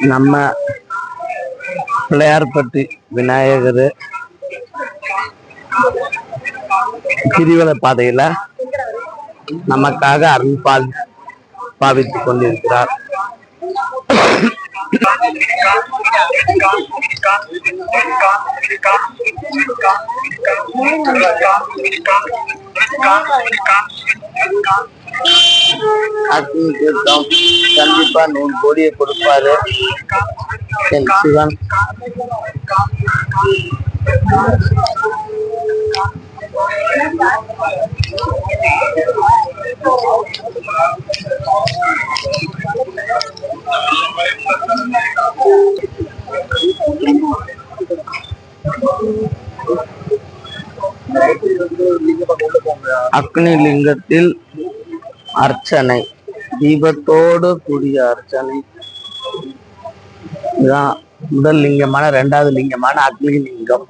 நம்ம பிள்ளையார்பட்டி விநாயகர் கிரிவல பாதையில் நமக்காக அருள் பால் பாவித்துக் கொண்டிருக்கிறார். அக்னி தீர்த்தம் கண்டிப்பா நூறு கோடியை கொடுப்பாரு. என் சிவன். அக்னி லிங்கத்தில் அர்ச்சனை. தீபத்தோடு கூடிய அர்ச்சனை. இதுதான் முதல் லிங்கமான ரெண்டாவது லிங்கமான அக்னி லிங்கம்.